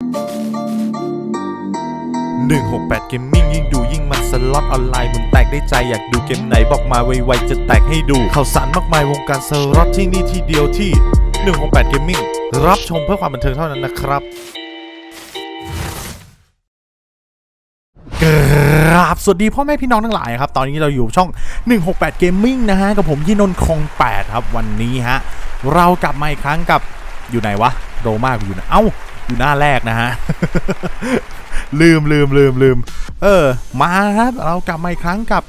168 Gaming ยิ่งดูยิ่งมันสล็อตออนไลน์มุนแตกได้ใจอยากดูเกมไหนบอกมาไวๆจะแตกให้ดูข่าวสารมากมายวงการสล็อตที่นี่ที่เดียวที่ 168 Gaming รับชมเพื่อความบันเทิงเท่านั้นนะครับกราบสวัสดีพ่อแม่พี่น้องทั้งหลายครับ ตอนนี้เราอยู่ช่อง 168 Gaming นะฮะ กับผมยี่นนท์คง 8 ครับ วันนี้ฮะ เรากลับมาอีกครั้งกับอยู่ไหนวะโรมากอยู่ไหนเอ้า อยู่หน้าแรกนะฮะ ลืมลืมลืมลืม เออ มาครับเรากลับมาอีกครั้งกับ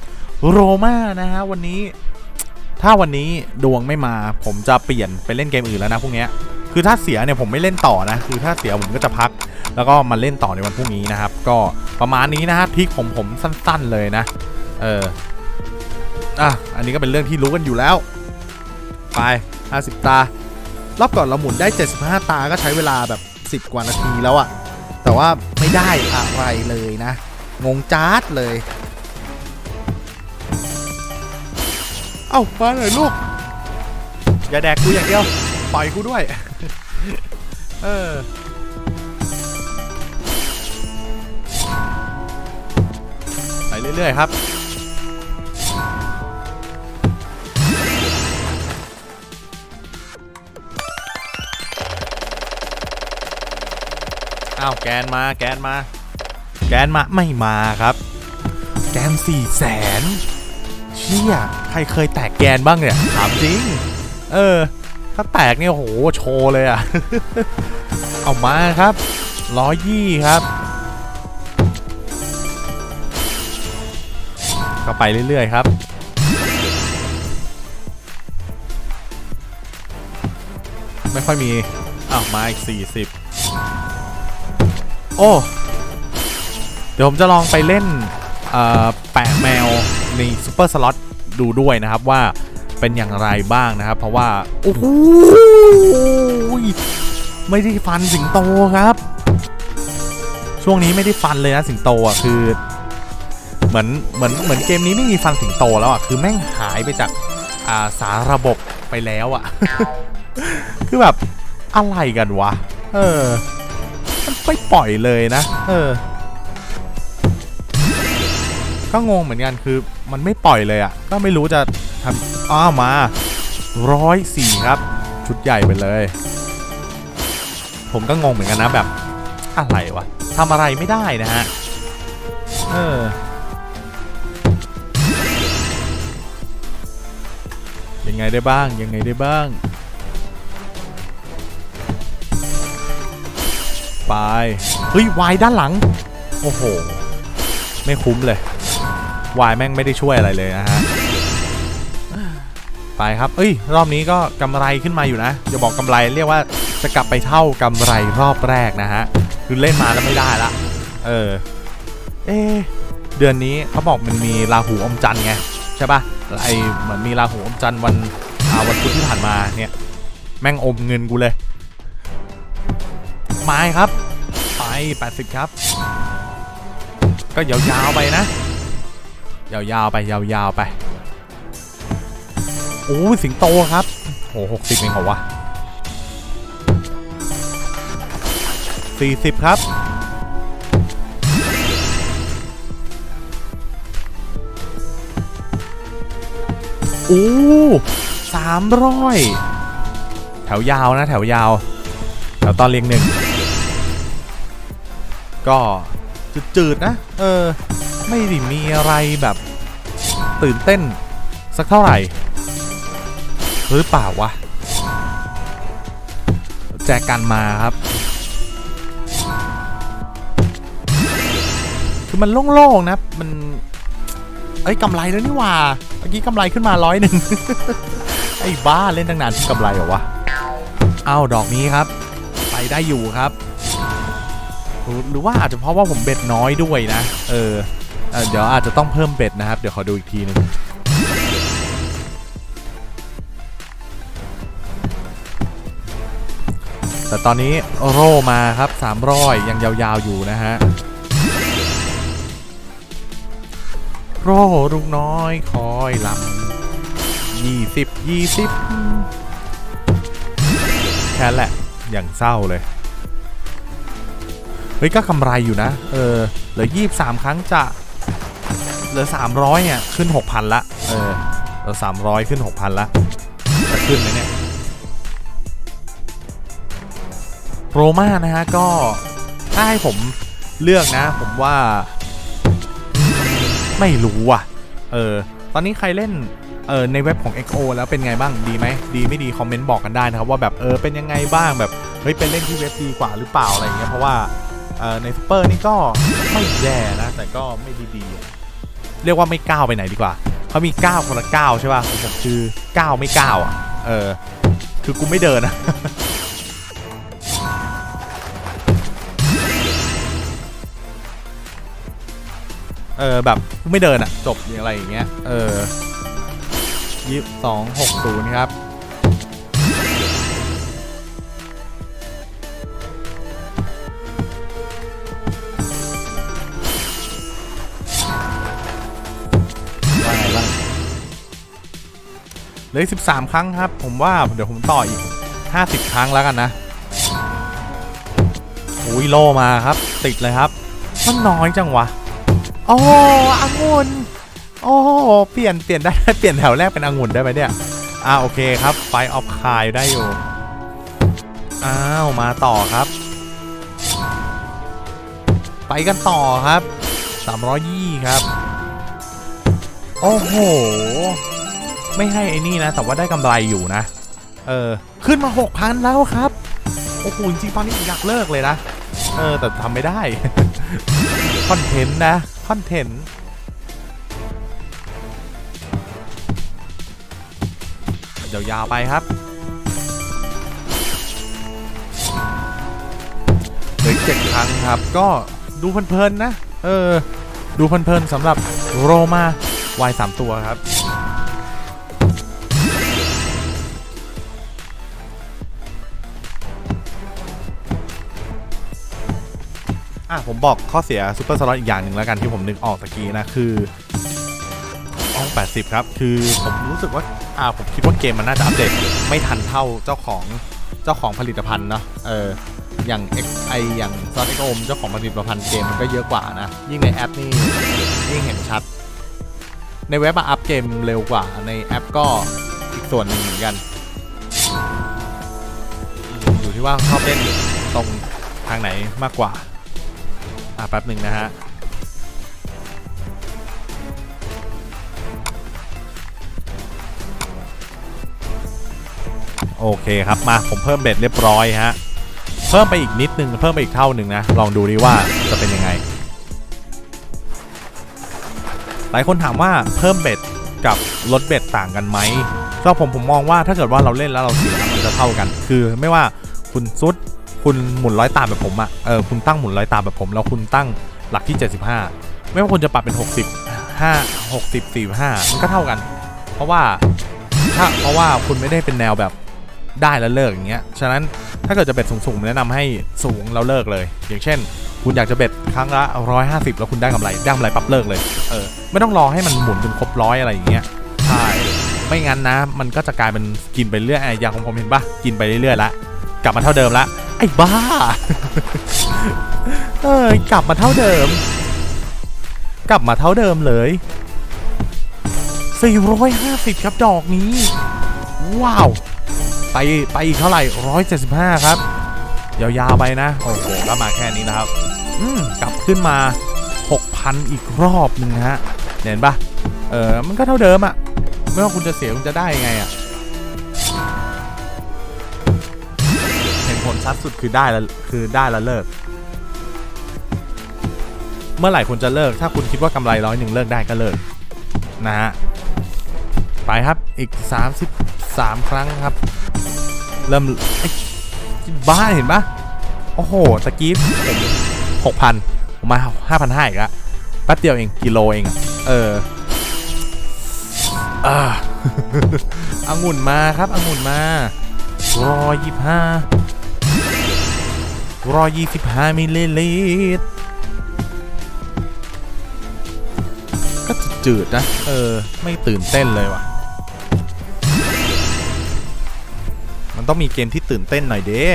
โรมานะฮะ วันนี้ ถ้าวันนี้ดวงไม่มาผมจะเปลี่ยนไปเล่นเกมอื่นแล้วนะพวกเนี้ยคือถ้าเสียเนี่ยผมไม่เล่นต่อนะ คือถ้าเสียผมก็จะพัก แล้วก็มาเล่นต่อในวันพรุ่งนี้นะครับ ก็ประมาณนี้นะฮะทริกผมผมสั้น ๆเลยนะ เอออะอันนี้ก็เป็นเรื่องที่รู้กันอยู่แล้ว ไป 50 ตารอบก่อนเราหมุนได้ 75 ตาก็ใช้เวลาแบบ 10 กว่านาทีแล้วอะแต่ว่าไม่ได้อะไรเลยนะ งงจ้าดเลย เอ้ามาหน่อยลูก อย่าแดกกูอย่างเดียว ปล่อยกูด้วย เออไปเรื่อยๆครับ อ้าวแกนมาแกนมา แกนมาไม่มาครับ แกนสี่แสนเชี่ยใครเคยแตกแกนบ้างเนี่ยถามจริง เออ ถ้าแตกเนี่ยโหโชว์เลยอะเอามาครับร้อยยี่ครับก็ไปเรื่อยๆครับไม่ค่อยมี อ้าว มาอีก 40โอ้ เดี๋ยวผมจะลองไปเล่นแปะแมวในซูเปอร์สล็อตดูด้วยนะครับว่าเป็นอย่างไรบ้างนะครับ เพราะว่า โอ้โหไม่ได้ฟันสิงโตครับ ช่วงนี้ไม่ได้ฟันเลยนะสิงโตอะคือ เหมือนเหมือนเหมือนเกมนี้ไม่มีฟันสิงโตแล้วอะคือแม่งหายไปจากอ่าสาระบบไปแล้วอะ คือแบบอะไรกันวะ เออ มันไม่ปล่อยเลยนะ เออ ก็งงเหมือนกันคือมันไม่ปล่อยเลยอะ ก็ไม่รู้จะทำอ้าวมาร้อยสี่ครับ ชุดใหญ่ไปเลย ผมก็งงเหมือนกันนะแบบ อะไรวะทำอะไรไม่ได้นะฮะ เออยังไงได้บ้างยังไงได้บ้าง ไป เฮ้ยวายด้านหลัง โอ้โห ไม่คุ้มเลยวายแม่งไม่ได้ช่วยอะไรเลยนะฮะ ไปครับ เอ้ย รอบนี้ก็กำไรขึ้นมาอยู่นะอย่าบอกกำไรเรียกว่าจะกลับไปเท่ากำไรรอบแรกนะฮะ คือเล่นมาแล้วไม่ได้ละ เออ เอเดือนนี้เขาบอกมันมีราหูอมจันทร์ไงใช่ปะไอเหมือนมีราหูอมจันทร์วันอาวันพุธที่ผ่านมาเนี่ย แม่งอมเงินกูเลย ไม้ครับ ไป 80 ครับ ก็ยาวๆไปนะ ยาวๆไปยาวๆไปโอ้สิงโตครับโหหกสิบเองเหรอวะสี่สิบครับโอ้สามร้อยแถวยาวนะแถวยาว แถวตอนเรียงหนึ่ง ก็จืดๆนะ เออ ไม่ได้มีอะไรแบบตื่นเต้นสักเท่าไหร่ หรือเปล่าวะ แจกันมาครับ คือมันโล่งๆนะ มัน เอ้ยกำไรแล้วนี่ว่า เมื่อกี้กำไรขึ้นมาร้อยหนึ่ง ไอ้บ้าเล่นตั้งนานกำไรเหรอวะ เอาดอกนี้ครับ ไปได้อยู่ครับ หรือว่าอาจจะเพราะว่าผมเบ็ดน้อยด้วยนะเออเออเดี๋ยวอาจจะต้องเพิ่มเบ็ดนะครับ เดี๋ยวขอดูอีกทีหนึงแต่ตอนนี้โร่มาครับ300ยังยาวๆอยู่นะฮะ โร่ลูกน้อยคอยลำยี่สิบยี่สิบแค่แหละอย่างเศร้าเลย เฮ้ยก็กำไรอยู่นะ เออ เหลือยี่สามครั้งจะเหลือสามร้อยเนี่ย ขึ้นหกพันละ เออเหลือสามร้อยขึ้นหกพันละ จะขึ้นไหมเนี่ย โรม่านะฮะ ก็ถ้าให้ผมเลือกนะ ผมว่า ไม่รู้อะ เออ ตอนนี้ใครเล่นเออในเว็บของ XO แล้วเป็นไงบ้างดีไหมดีไม่ดีคอมเมนต์บอกกันได้นะครับว่าแบบเออเป็นยังไงบ้างแบบเฮ้ยเป็นเล่นที่เว็บดีกว่าหรือเปล่าอะไรอย่างเงี้ยเพราะว่า ในซูเปอร์นี่ก็ไม่แย่นะ แต่ก็ไม่ดีดีอะเรียกว่าไม่ก้าวไปไหนดีกว่าเขามีก้าวคนละก้าวใช่ป่ะผมคือก้าวไม่ก้าวอะเออคือกูไม่เดินนะเออแบบไม่เดินอะ จบอะไรอย่างเงี้ย เออยี่สองหกศูนย์ครับ เหลยสิบสามครั้งครับ ผมว่าเดี๋ยวผมต่ออีกห้าสิบครั้งแล้วกันนะอุ้ยโลมาครับ ติดเลยครับมันน้อยจังวะโอ้องุ่นโอ้เปลี่ยนเปลี่ยนได้เปลี่ยนแถวแรกเป็นองุ่นได้ไหมเนี่ยอ่าโอเคครับไฟออฟคายได้อยู่อ้าวมาต่อครับ ไปกันต่อครับ320ครับ โอ้โห ไม่ให้ไอ้นี่นะ แต่ว่าได้กำไรอยู่นะ เออ ขึ้นมา 6,000 แล้วครับ โอ้โห จริงๆตอนนี้อยากเลิกเลยนะ เออ แต่ทำไม่ได้ คอนเทนต์นะ คอนเทนต์เดี๋ยวยาวไปครับเหลือเจ็ดครั้งครับ ก็ดูเพลินๆนะ เออ ดูเพลินๆสำหรับโรมา วายสามตัวครับ อะผมบอกข้อเสียซูเปอร์สล็อตอีกอย่างหนึ่งแล้วกันที่ผมนึกออกตะกี้นะคือห้อง80 ครับ คือผมรู้สึกว่าอ่าผมคิดว่าเกมมันน่าจะอัปเดตไม่ทันเท่าเจ้าของเจ้าของผลิตภัณฑ์เนาะเอออย่าง XI อย่างซอน x โอมเจ้าของผลิตภัณฑ์เกมมันก็เยอะกว่านะ ยิ่งในแอปนี่ยิ่งเห็นชัด ในเว็บอะอัพเกมเร็วกว่าในแอปก็อีกส่วนหนึ่งเหมือนกัน อยู่ที่ว่าชอบเล่นตรงทางไหนมากกว่า อะแป๊บหนึ่งนะฮะโอเคครับมาผมเพิ่มเบ็ดเรียบร้อยฮะเพิ่มไปอีกนิดนึงเพิ่มไปอีกเท่าหนึ่งนะลองดูดิว่าจะเป็นยังไง หลายคนถามว่าเพิ่มเบ็ดกับลดเบ็ดต่างกันไหมสำหรับผมผมมองว่าถ้าเกิดว่าเราเล่นแล้วเราเสียมันจะเท่ากัน คือไม่ว่าคุณซุด คุณหมุนร้อยตามแบบผมอะเออคุณตั้งหมุนร้อยตามแบบผม แล้วคุณตั้งหลักที่ 75 ไม่ว่าคุณจะปรับเป็น 60 5 60 45 มันก็เท่ากัน เพราะว่าถ้าเพราะว่าคุณไม่ได้เป็นแนวแบบได้แล้วเลิกอย่างเงี้ย ฉะนั้นถ้าเกิดจะเบ็ดสูงๆแนะนำให้สูงแล้วเลิกเลย อย่างเช่น คุณอยากจะเบ็ดครั้งละ 150 แล้วคุณได้กำไรได้กำไรปั๊บเลิกเลยเออไม่ต้องรอให้มันหมุนจนครบร้อยอะไรอย่างเงี้ยใช่ไม่งั้นนะ มันก็จะกลายเป็นกินไปเรื่อยไอ้อย่างของผมเห็นปะกินไปเรื่อยๆละกลับมาเท่าเดิมละ ไอ้บ้า เอ้ยกลับมาเท่าเดิม กลับมาเท่าเดิมเลย450 ครับดอกนี้ ว้าว ไปไปอีกเท่าไหร่ 175 ครับ ยาวๆไปนะ โอ้โหก็มาแค่นี้นะครับ อืม กลับขึ้นมา 6,000 อีกรอบหนึ่งฮะ เห็นปะเออมันก็เท่าเดิมอะไม่ว่าคุณจะเสียคุณจะได้ยังไงอะ ผลชัดสุดคือได้แล้วคือได้แล้วเลิก เมื่อไหร่คุณจะเลิก ถ้าคุณคิดว่ากำไรร้อยหนึ่งเลิกได้ก็เลิก นะฮะ ไปครับอีก 33 ครั้งครับ เริ่มบ้าเห็นปะโอ้โหตะกี้ผม6,000ผมมา5,500อีกล้วแป๊บเดียวเองกิโลเองเอออ่าองุ่นมาครับองุ่นมาร้อยยี่ห้า 125 มิลลิลิตร ก็จืดนะ เออ ไม่ตื่นเต้นเลยว่ะ มันต้องมีเกมที่ตื่นเต้นหน่อยเด้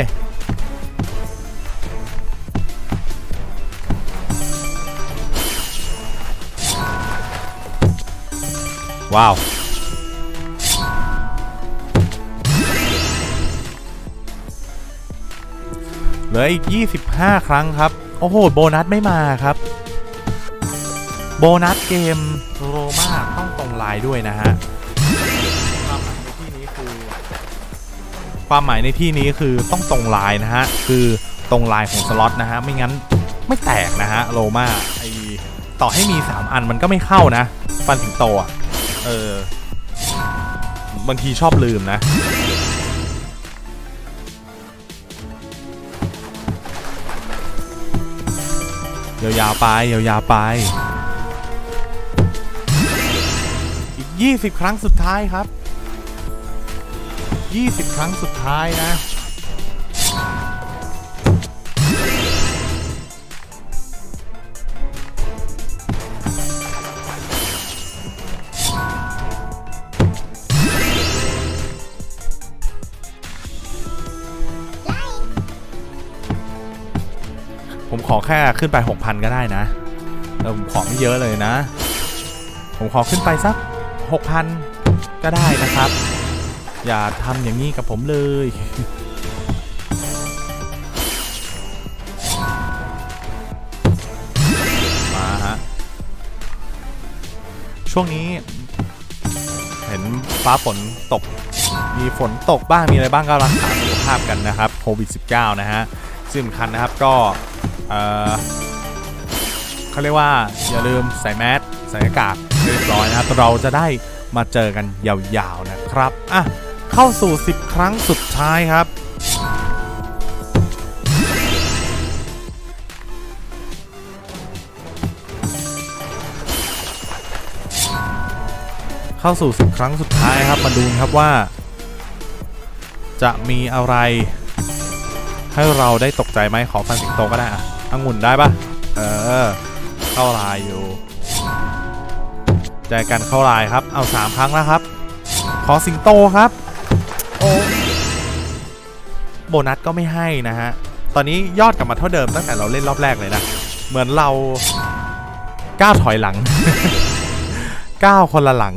ว้าว ลืออีก 25 ครั้งครับ โอ้โห โบนัสไม่มาครับ โบนัสเกมโรมาต้องตรงลายด้วยนะฮะ ความหมายในที่นี้คือ ความหมายในที่นี้คือต้องตรงลายนะฮะ คือตรงลายของสล็อตนะฮะ ไม่งั้นไม่แตกนะฮะโรมาไอต่อให้มี 3 อันมันก็ไม่เข้านะ ฟันถึงโตอะ เออ บางทีชอบลืมนะ ยาวๆไปยาวๆไป อีก 20 ครั้งสุดท้ายครับ 20 ครั้งสุดท้ายนะ แค่ขึ้นไป 6,000 ก็ได้นะเออผมขอไม่เยอะเลยนะ ผมขอขึ้นไปสัก 6,000 ก็ได้นะครับ อย่าทำอย่างนี้กับผมเลยมาฮะช่วงนี้เห็นฟ้าฝนตก มีฝนตกบ้าง มีอะไรบ้างก็รักษาสุขภาพกันนะครับ โควิด -19 นะฮะ ซึ่งสำคัญนะครับก็ เอ่อเขาเรียกว่าอย่าลืมใส่แมสใส่หน้ากากเรียบร้อยนะครับเราจะได้มาเจอกันยาวๆนะครับอะเข้าสู่ 10 ครั้งสุดท้ายครับเข้าสู่10ครั้งสุดท้ายครับมาดูครับว่า จะมีอะไร ให้เราได้ตกใจไหมขอฟันสิงโตก็ได้อะ องุ่นได้ปะเออ เข้าลายอยู่ใจกันเข้าลายครับ เอา3ครั้งแล้วครับ ขอสิงโตครับ โอ้โบนัสก็ไม่ให้นะฮะ ตอนนี้ยอดกลับมาเท่าเดิมตั้งแต่เราเล่นรอบแรกเลยนะ เหมือนเราก้าวถอยหลังก้าวคนละหลัง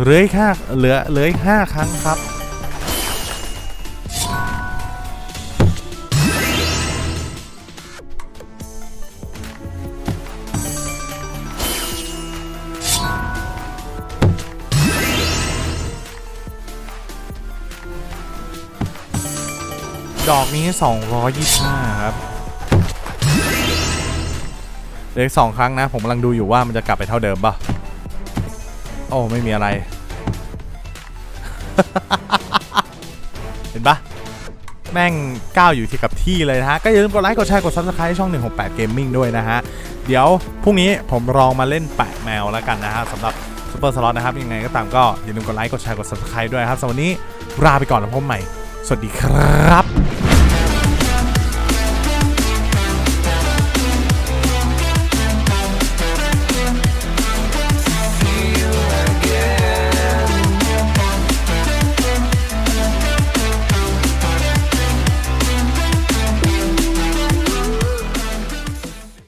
เหลืออีกห้าเหลือเหลืออีกห้าครั้งครับ ดอกนี้ 225 ครับเหลืออีกสองครั้งนะ ผมกำลังดูอยู่ว่ามันจะกลับไปเท่าเดิมป่ะ โอ้ ไม่มีอะไร เห็นปะแม่งก้าวอยู่ที่กับที่เลยนะฮะ ก็อย่าลืมกดไลค์ กดแชร์ กด subscribe ให้ช่อง 168 Gaming ด้วยนะฮะ เดี๋ยวพรุ่งนี้ผมลองมาเล่นแปะแมวแล้วกันนะฮะสำหรับซูเปอร์สล็อตนะครับ ยังไงก็ตามก็อย่าลืมกดไลค์ กดแชร์ กด subscribe ด้วยครับสำหรับวันนี้ลาไปก่อนแล้วพบใหม่ สวัสดีครับ